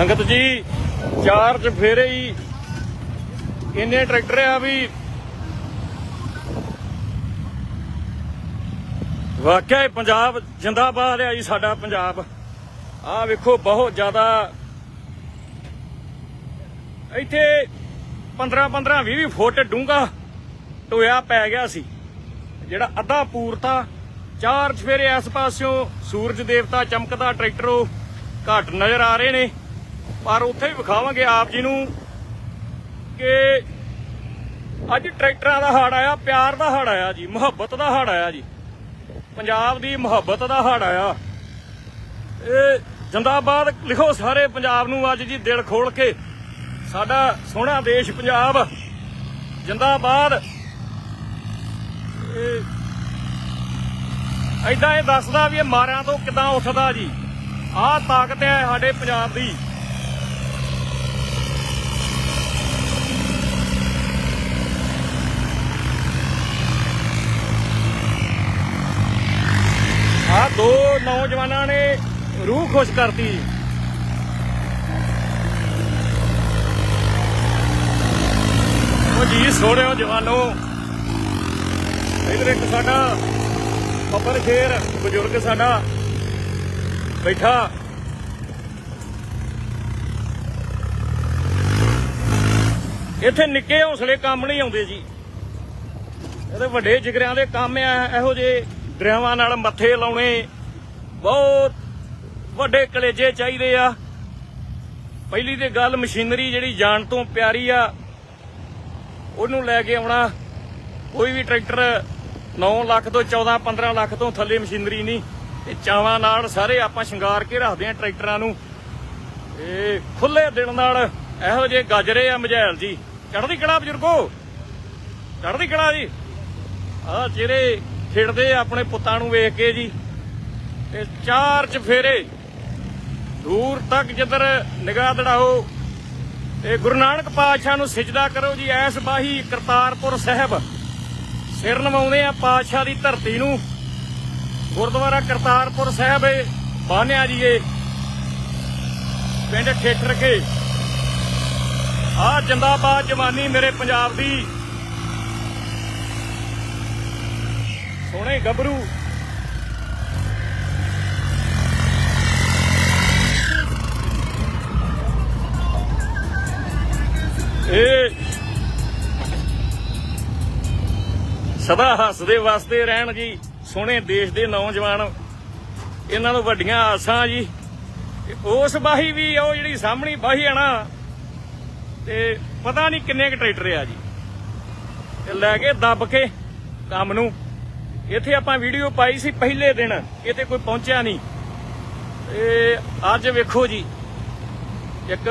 ਸੰਗਤ ਜੀ ਚਾਰ ਚ ਫੇਰੇ ਹੀ ਇੰਨੇ ਟਰੈਕਟਰ ਆ ਵੀ ਵਾਕਿਆ ਪੰਜਾਬ ਜਿੰਦਾਬਾਦ ਆ ਜੀ ਸਾਡਾ ਪੰਜਾਬ। ਆਹ ਵੇਖੋ ਬਹੁਤ ਜ਼ਿਆਦਾ ਇੱਥੇ 15 15 20 20 ਫੁੱਟ ਡੂੰਘਾ ਟੋਇਆ ਪੈ ਗਿਆ ਸੀ। ਜਿਹੜਾ ਅੱਧਾ ਪੂਰਤਾ ਚਾਰ ਚਫੇਰੇ ਇਸ ਪਾਸਿਓਂ ਸੂਰਜ ਦੇਵਤਾ ਚਮਕਦਾ ਟਰੈਕਟਰ ਉਹ ਘੱਟ ਨਜ਼ਰ ਆ ਰਹੇ ਨੇ। ਪਰ ਉੱਥੇ ਵੀ ਵਿਖਾਵਾਂਗੇ ਆਪ ਜੀ ਨੂੰ ਕਿ ਅੱਜ ਟਰੈਕਟਰਾਂ ਦਾ ਹੜ ਆਇਆ, ਪਿਆਰ ਦਾ ਹੜ ਆਇਆ ਜੀ, ਮੁਹੱਬਤ ਦਾ ਹੜ ਆਇਆ ਜੀ। ਪੰਜਾਬ ਦੀ ਮੁਹੱਬਤ ਦਾ ਹੜ ਆਇਆ। ਇਹ ਜਿੰਦਾਬਾਦ ਲਿਖੋ ਸਾਰੇ ਪੰਜਾਬ ਨੂੰ ਅੱਜ ਜੀ ਦਿਲ ਖੋਲ ਕੇ। ਸਾਡਾ ਸੋਹਣਾ ਦੇਸ਼ ਪੰਜਾਬ, ਜਿੰਦਾਬਾਦ। ਇਹ ਐਦਾਂ ਇਹ ਦੱਸਦਾ ਵੀ ਇਹ ਮਾਰਿਆਂ ਤੋਂ ਕਿਦਾਂ ਉੱਠਦਾ ਜੀ। ਆਹ ਤਾਕਤ ਹੈ ਸਾਡੇ ਪੰਜਾਬ ਦੀ। ਦੋ ਨੌਜਵਾਨਾਂ ਨੇ ਰੂਹ ਖੁਸ਼ ਕਰਤੀ। ਉਹ ਜੀ ਸੋਹਣਿਓ ਜਵਾਨੋ। ਇਧਰ ਇੱਕ ਸਾਡਾ ਬੱਬਰ ਸ਼ੇਰ, ਬਜ਼ੁਰਗ ਸਾਡਾ ਬੈਠਾ। ਇੱਥੇ ਨਿੱਕੇ ਹੌਸਲੇ ਕੰਮ ਨਹੀਂ ਆਉਂਦੇ ਜੀ। ਇਹਦੇ ਵੱਡੇ ਜਿਗਰਿਆਂ ਦੇ ਕੰਮ ਆ, ਇਹੋ ਜਿਹੇ ਦਰਿਆਵਾਂ ਨਾਲ ਮੱਥੇ ਲਾਉਣੇ ਬਹੁਤ ਵੱਡੇ ਕਲੇਜੇ ਚਾਹੀਦੇ ਆ। ਪਹਿਲੀ ਤੇ ਗੱਲ ਮਸ਼ੀਨਰੀ ਜਿਹੜੀ ਜਾਣ ਤੋਂ ਪਿਆਰੀ ਆ, ਉਹਨੂੰ ਲੈ ਕੇ ਆਉਣਾ। ਕੋਈ ਵੀ ਟਰੈਕਟਰ 9 ਲੱਖ ਤੋਂ 14 15 ਲੱਖ ਤੋਂ ਥੱਲੇ ਮਸ਼ੀਨਰੀ ਨਹੀਂ। ਇਹ ਚਾਵਾਂ ਨਾਲ ਸਾਰੇ ਆਪਾਂ ਸ਼ਿੰਗਾਰ ਕੇ ਰੱਖਦੇ ਆ ਟਰੈਕਟਰਾਂ ਨੂੰ। ਇਹ ਖੁੱਲੇ ਦਿਨ ਨਾਲ ਇਹੋ ਜਿਹੇ ਗਾਜਰੇ ਆ ਮਝੈਲ ਜੀ। ਚੜ੍ਹਦੀ ਕਲਾ ਬਜ਼ੁਰਗੋ, ਚੜ੍ਹਦੀ ਕਲਾ ਜੀ। ਆ ਜਿਹੜੇ ਖਿੜਦੇ ਆਪਣੇ ਪੁੱਤਾਂ ਨੂੰ ਵੇਖ ਕੇ ਜੀ। ਤੇ ਚਾਰ ਚਫੇਰੇ ਦੂਰ ਤੱਕ ਜਿੱਧਰ ਨਿਗਾਹ ਦੜਾਓ, ਤੇ ਗੁਰੂ ਨਾਨਕ ਪਾਤਸ਼ਾਹ ਨੂੰ ਸਿਜਦਾ ਕਰੋ ਜੀ, ਐਸ ਬਾਹੀ ਕਰਤਾਰਪੁਰ ਸਾਹਿਬ। ਸਿਰ ਨਵਾਉਂਦੇ ਆ ਪਾਤਸ਼ਾਹ ਦੀ ਧਰਤੀ ਨੂੰ। ਗੁਰਦੁਆਰਾ ਕਰਤਾਰਪੁਰ ਸਾਹਿਬ ਬਾਨਿਆ ਜੀ ਇਹ ਪਿੰਡ ਠੇਠਰ ਕੇ। ਆ ਜਿੰਦਾਬਾਦ ਜਵਾਨੀ ਮੇਰੇ ਪੰਜਾਬ ਦੀ ਸੋਹਣੇ ਗੱਭਰੂ। ਇਹ ਸਦਾ ਹੱਸਦੇ ਵਸਦੇ ਰਹਿਣ ਜੀ, ਸੋਹਣੇ ਦੇਸ਼ ਦੇ ਨੌਜਵਾਨ। ਇਹਨਾਂ ਨੂੰ ਵੱਡੀਆਂ ਆਸਾਂ ਜੀ। ਉਸ ਬਾਹੀ ਵੀ ਉਹ ਜਿਹੜੀ ਸਾਹਮਣੀ ਬਾਹੀ ਆ ਨਾ, ਤੇ ਪਤਾ ਨਹੀਂ ਕਿੰਨੇ ਕ ਟਰੈਕਟਰ ਆ ਜੀ। ਤੇ ਲੈ ਕੇ ਦੱਬ ਕੇ ਕੰਮ ਨੂੰ। ਇੱਥੇ ਆਪਾਂ ਵੀਡੀਓ ਪਾਈ ਸੀ ਪਹਿਲੇ ਦਿਨ, ਇੱਥੇ ਕੋਈ ਪਹੁੰਚਿਆ ਨਹੀਂ। ਤੇ ਅੱਜ ਵੇਖੋ ਜੀ, ਇੱਕ